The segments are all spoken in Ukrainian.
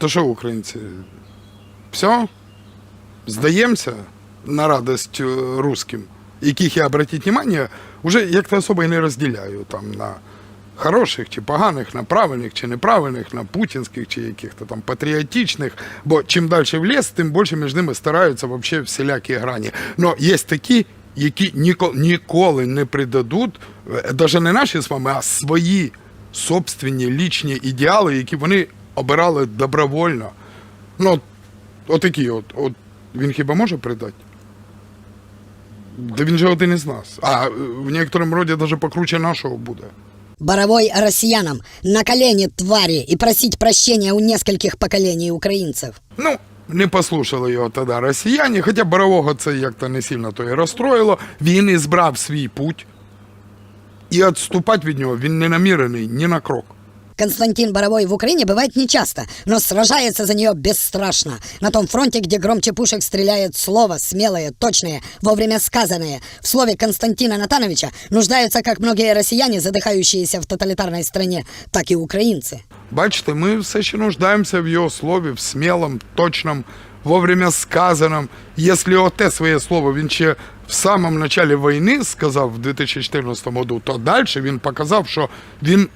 То що, українці? Все? Здаємося на радость е, русским, яких я, обратіть внимание, вже як-то особо і не розділяю там на хороших чи поганих, на правильних чи неправильних, на путінських чи яких-то там патріотичних. Бо чим далі в ліс, тим більше між ними стараються вообще всілякі грані. Но є такі, які ніколи, ніколи не придадуть, навіть не наші з вами, а свої собственні лічні ідеали, які вони обирали добровольно. Ну, отакі от, от він хіба може придати? Да він же один із нас. А е, в некоторому роді навіть покруче нашого буде. Боровой россиянам на колени твари и просить прощения у нескольких поколений украинцев. Ну, не послухали його тоді росіяни, хоча Борового це як-то не сильно то і розстроїло. Він і збрав свій путь. І відступати від нього він не намірений ні на крок. Константин Боровой в Украине бывает нечасто, но сражается за нее бесстрашно. На том фронте, где громче пушек стреляет слово, смелое, точное, вовремя сказанное. В слове Константина Натановича нуждаются как многие россияне, задыхающиеся в тоталитарной стране, так и украинцы. Бачите, ми все ще нуждаємося в його слові, в смілому, точному, вовремя сказаному. Якщо оте своє слово він ще в самому началі війни сказав в 2014 году, то далі він показав, що він,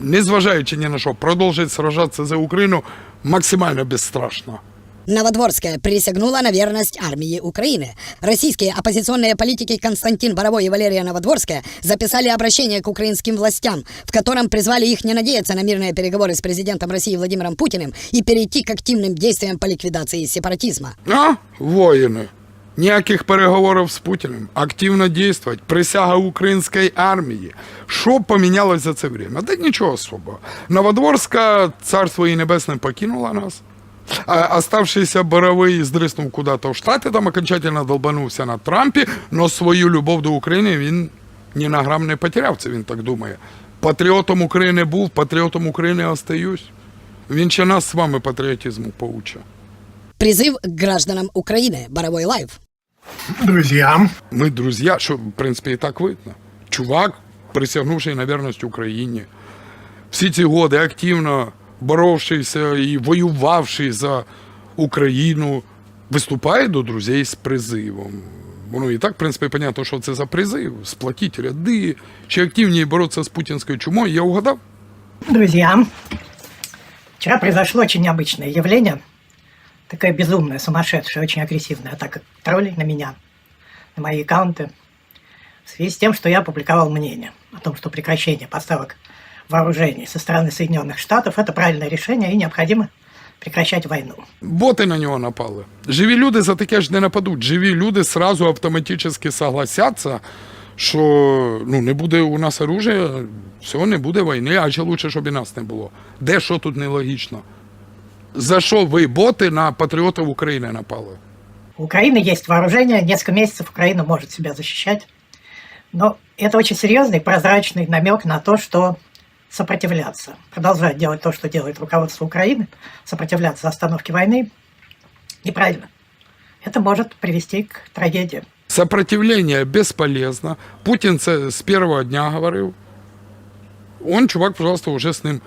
незважаючи ні на що, продовжить сражатися за Україну максимально безстрашно. Новодворская присягнула на верность армии Украины. Российские оппозиционные политики Константин Боровой и Валерия Новодворская записали обращение к украинским властям, в котором призвали их не надеяться на мирные переговоры с президентом России Владимиром Путиным и перейти к активным действиям по ликвидации сепаратизма. А, воїни. Ніяких переговорів з Путіним. Активно діяти. Присяга української армії. Що помінялось за це время? Да нічого особого. Новодворська, царство її небесне, покинула нас. А оставшийся Боровий здриснув куди-то в Штати, там окончательно долбанувся на Трампі, но свою любов до України він ні на грам не потеряв, це він так думає. Патріотом України був, патріотом України остаюсь. Він ще нас з вами патріотизму поуче. Призыв к гражданам Украины. Боровой лайв. Друзьям. Ми друзі, що в принципі і так видно. Чувак, присягнувший на вірність Україні, всі ці годи активно боровшийся і воювавший за Україну, виступає до друзей з призивом. Воно і так, в принципі, понятно, що це за призив. Сплатіть ряди, чи активніше боротися з путінською чумою. Я угадав? Друзья, вчера произошло очень необычное явление Такая безумная, сумасшедшая, очень агрессивная атака троллей на меня, на мои аккаунты. В связи с тем, что я опубликовал мнение о том, что прекращение поставок вооружений со стороны Соединенных Штатов – это правильное решение и необходимо прекращать войну. Боти на нього напали. Живі люди за таке ж не нападуть. Живі люди сразу автоматично согласяться, що ну, не буде у нас оружия, все, не буде війни, а ще лучше, щоб і нас не було. Де що тут нелогічно? За що ви, боти, на патріотів України напали? У Украины есть вооружение, несколько месяцев Украина может себя защищать. Но это очень серьезный прозрачный намек на то, что сопротивляться, продолжать делать то, что делает руководство Украины, сопротивляться остановке войны, неправильно. Это может привести к трагедии. Сопротивление бесполезно. Путін це з першого дня говорив. Он, чувак, пожалуйста, уже з ним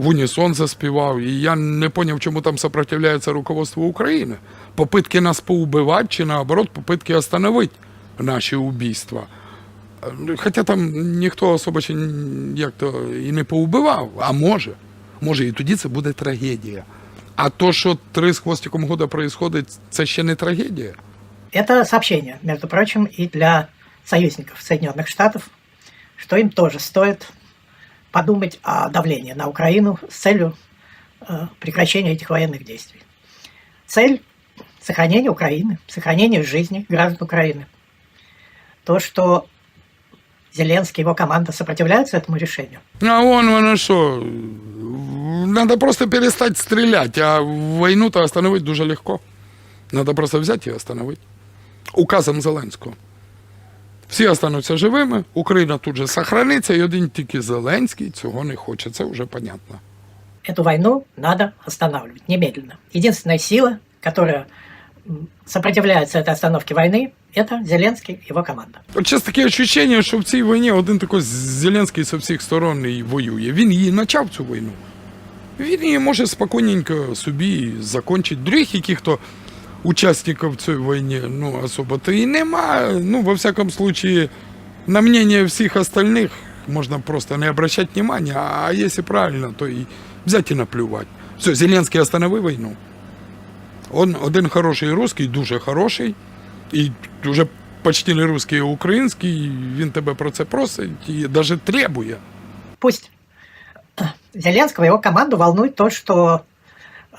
в унісон заспівав. І я не поняв, чому там сопротивляється руководство України. Попитки нас поубивати, чи наоборот, попитки остановити наші убійства. Хоча там ніхто особо ще як то і не поубивав, а може. Може, і тоді це буде трагедія. А то, що три з хвостиком года происходить, це ще не трагедія. Это сообщение, между прочим, и для союзников Соединенных Штатов, что им тоже стоит подумать о давлении на Украину с целью э, прекращения этих военных действий. Цель – сохранение Украины, сохранение жизни граждан Украины. То, что Зеленский и его команда сопротивляются этому решению, А вон воно що. Надо просто перестать стрелять, а війну-то остановить дуже легко. Надо просто взяти і остановити. Указом Зеленського. Всі остануться живими, Україна тут же сохраниться, і один тільки Зеленський цього не хоче. Це вже понятно. эту войну надо останавливать немедленно. Единственная сила, которая м, сопротивляется этой остановке войны, это Зеленский и его команда. От зараз таке відчуття, що в цій війні один такий Зеленський з всіх сторон і воює. Він її почав цю війну. він її може спокійненько собі закончити. Других яких-то учасників цієї війни ну, особо-то і нема. Ну, во всяком случае, на мнение всіх остальных можна просто не обращать внимания, а если правильно, то і взяти і наплювати. Все, Зеленський остановив війну. Он один хороший русський, дуже хороший, і вже почти не русський, а український, він тебе про це просить і навіть требує. Пусть Зеленского и его команду волнует то, что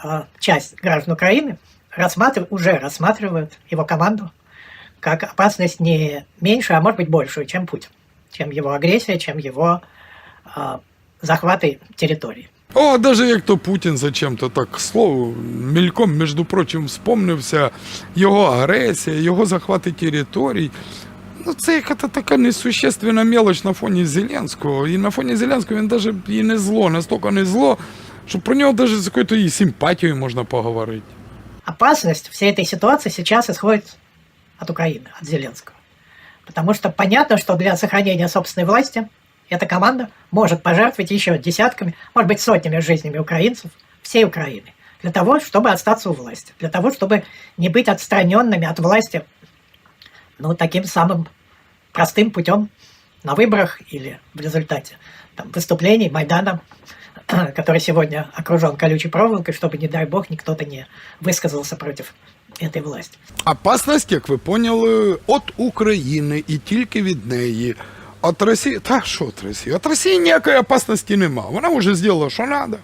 э, часть граждан Украины рассматрив- уже рассматривают его команду как опасность не меньше, а может быть большую, чем Путин, чем его агрессия, чем его э, захваты территорий. О, даже як то Путін зачем-то так к слову, мельком, між прочим, вспомнився його агресія, його захвати територій. Ну, це яка-то така несущественна мелоч на фоні Зеленського. І на фоні Зеленського він навіть і не зло, настільки не зло, що про нього навіть з якоюсь і симпатією можна поговорити. Опасность всей этой ситуации сейчас исходит от Украины, от Зеленского. Потому что понятно, что для сохранения собственной власти эта команда может пожертвовать еще десятками, может быть, сотнями жизнями украинцев, всей Украины, для того, чтобы остаться у власти, для того, чтобы не быть отстраненными от власти, ну, таким самым простым путем на выборах или в результате там, выступлений Майдана, который сегодня окружен колючей проволокой, чтобы, не дай бог, никто-то не высказался против этой власти. Опасність, як ви поняли, від України і тільки від неї. От Росії, та що від Росії? От Росії ніякої опасності нема. Вона вже зробила, що треба.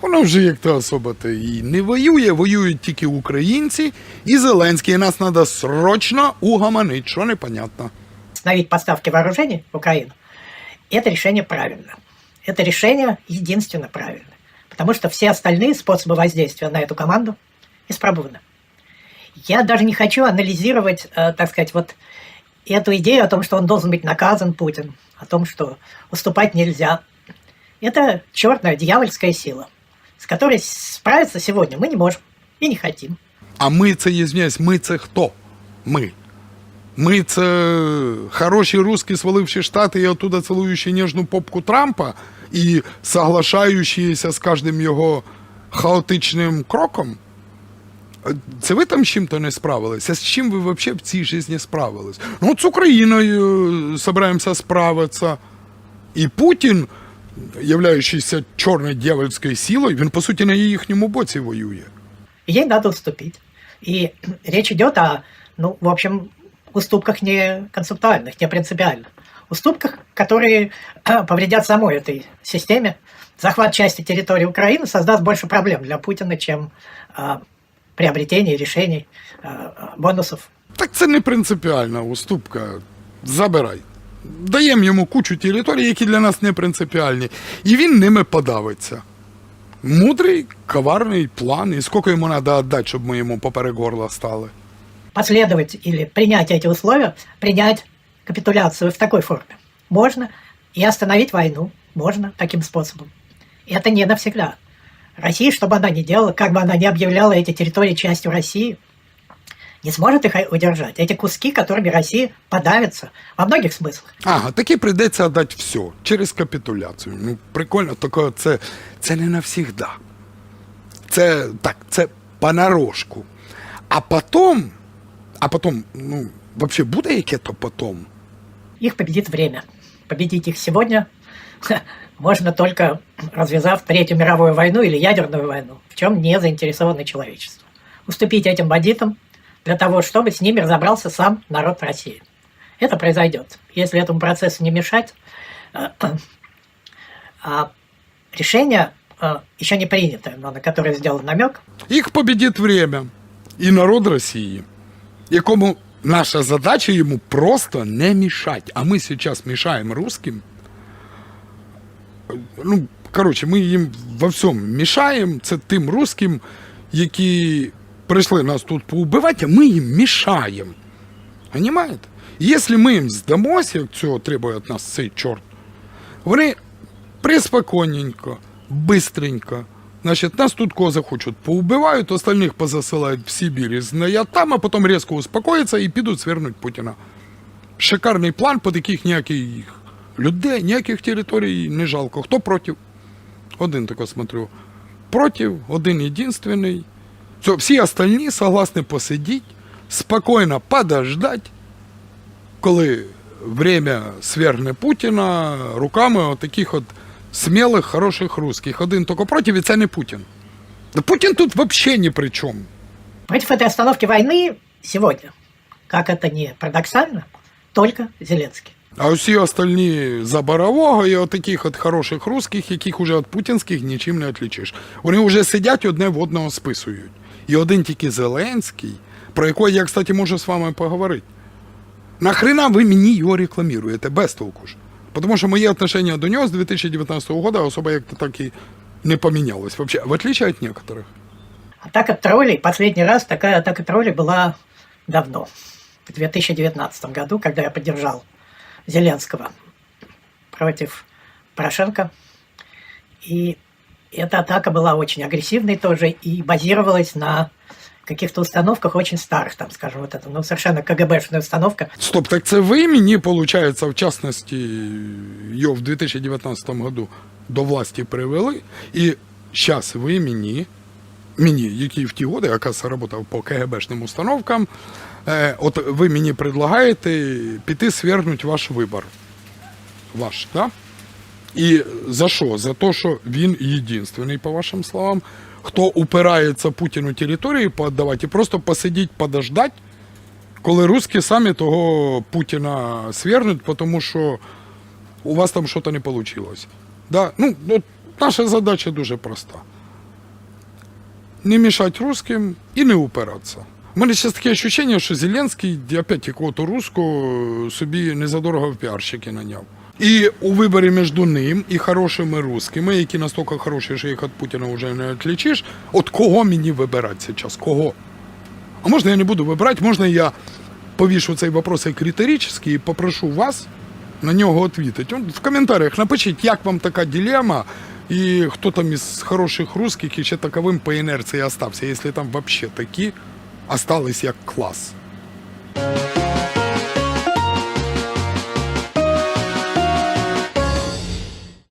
Вона вже як то особо-то і не воює, воюють тільки українці і Зеленський. І нас треба срочно угомонити, що непонятно. Остановить поставки вооружений в Украину, это решение правильно. Это решение единственно правильно. Потому что все остальные способы воздействия на эту команду испробованы. Я даже не хочу анализировать, э, так сказать, вот эту идею о том, что он должен быть наказан, Путин, о том, что уступать нельзя. Это черная дьявольская сила, с которой справиться сегодня мы не можем и не хотим. А ми це, извиняюсь, ми це хто? Ми. Ми це хороші русські, сваливші штати і оттуда цілуючи ніжну попку Трампа і соглашаючися з кожним його хаотичним кроком. Це ви там з чим-то не справилися? З чим ви взагалі в цій житті справились? Ну, з Україною собираємося справитися. І Путін, являючийся чорною дьявольською силою, він, по суті, на їхньому боці воює. ей надо уступить. И речь идет о, ну, в общем, уступках не концептуальных, не принципиальных. Уступках, которые повредят самой этой системе. Захват части территории Украины создаст больше проблем для Путина, чем а, приобретение решений, а, бонусов. Так це не принципіальна уступка. Забирай. Даємо йому кучу територій, які для нас не принципіальні, і він ними подавиться. Мудрий, коварний план, і скільки йому треба віддати, щоб ми йому поперек горла стали. Последовать или принять эти условия, принять капитуляцию в такой форме. Можно и остановить войну. Можно таким способом. И это не навсегда. Россия, что бы она ни делала, как бы она ни объявляла эти территории частью России, не сможет их удержать. Эти куски, которыми Россия подавится во многих смыслах. Ага, таки прийдеться віддати все через капітуляцію. Ну, прикольно, таке це, це не навсігда. Це так, це понарошку. А потім, а потім, ну, взагалі буде яке-то потім? Их победит время. Победить их сегодня можно только развязав Третью мировую войну или ядерную войну, в чем не заинтересовано человечество. Уступить этим бандитам для того, чтобы с ними разобрался сам народ России. Это произойдет. Если этому процессу не мешать, а решение э, еще не принято, но на которое сделан намек, Їх победить время і народ Росії, Якому наша задача йому просто не мішати. А ми зараз мішаємо русским. Ну, коротше, ми їм во всьому мішаємо. Це тим русским, які прийшли нас тут поубивати, а ми їм мішаємо. Понимаєте? Якщо ми їм здамося, як цього требує від нас цей чорт, вони приспокійненько, быстренько. Значит, нас тут кого захочуть поубивають, остальних позасилають в Сибір знають там, а потім різко успокояться і підуть свернуть Путіна. Шикарний план, під яких ніяких людей, ніяких територій не жалко. Хто проти? Один тако смотрю. против, один единственный. Все, все остальные согласны посидеть, спокойно подождать, коли время свергне Путіна руками от таких от смілих, хороших русських. Один тільки проти, і це не Путін. Да Путін тут взагалі ні при чому. Против этой остановки войны сегодня, как это не парадоксально, только Зеленский. А усі остальні за Борового і от таких от хороших русських, яких уже від путінських нічим не відлічиш. Вони вже сидять одне в одного списують. І один тільки Зеленський, про якого я, кстати, можу з вами поговорити. Нахрена ви мені його рекламуєте, без толку ж. Тому що моє отношення до нього з 2019 року особо як-то так і не помінялось. Вообще, в отличие от некоторых. Атака троллей, последний раз такая атака троллей была давно, в 2019 году, когда я поддержал Зеленского против Порошенко. И эта атака была очень агрессивной тоже и базировалась на каких-то установках очень старых, там, скажем, вот это, ну, совершенно КГБшная установка. Стоп, так це ви мені, виходить, в частності, його в 2019 году до власті привели, і зараз ви мені, мені, який в ті годи, якраз працював по КГБшним установкам, е, от ви мені предлагаєте піти свергнути ваш вибор. Ваш, так? Да? І за що? За те, що він єдинственний, по вашим словам, хто упирається Путіну території поотдавати і просто посидіть, подождать, коли русські самі того Путіна свергнуть, тому що у вас там щось не вийшло. Да? Ну, от наша задача дуже проста. Не мішати русским і не упиратися. У мене зараз таке відчуття, що Зеленський опять якого-то руського собі незадорого в піарщики наняв. І у виборі між ним і хорошими русскими, які настільки хороші, що їх від Путіна вже не відлічиш, от кого мені вибирати зараз? Кого? А можна я не буду вибирати, можна я повішу цей вопрос як риторичний і попрошу вас на нього відповідати. В коментарях напишіть, як вам така дилемма, і хто там із хороших русских ще таковим по інерції остався, якщо там взагалі такі остались як клас.